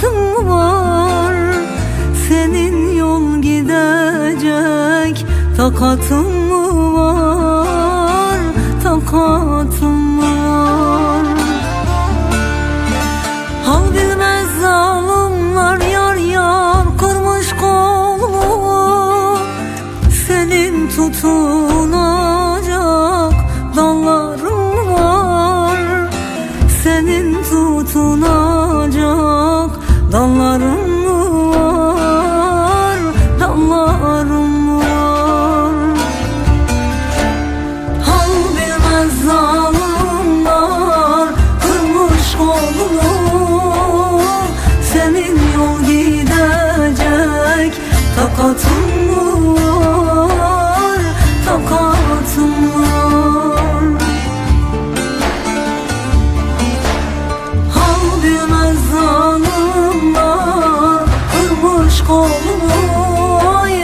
Takatım var? Senin yol gidecek Takatım var? Takatım var? Hal bilmez zalimler yar yar kırmış kolu Senin tutunacak dalların var. Senin tutunacak Takatın var Takatın var Kırmış kolunu ay,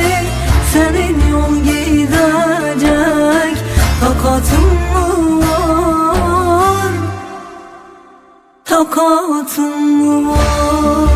Senin yol gidecek Takatın var Takatın var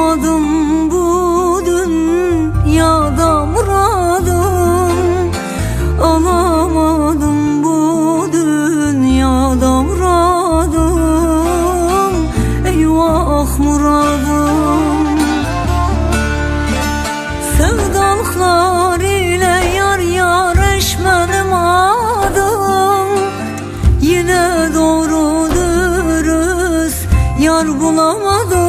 Alamadım bu dünyada muradım Alamadım bu dünyada muradım Eyvah muradım Sevdalıklar ile yar yar eşmenim adım. Yine doğru dürüst yar bulamadım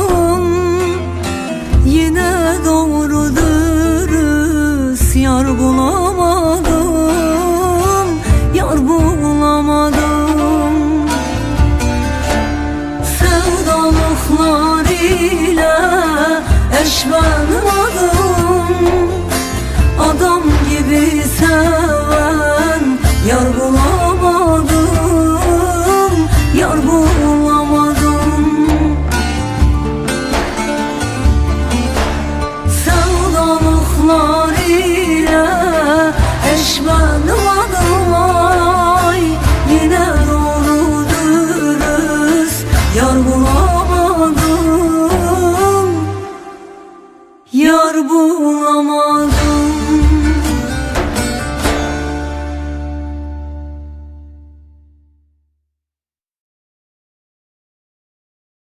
eşbenim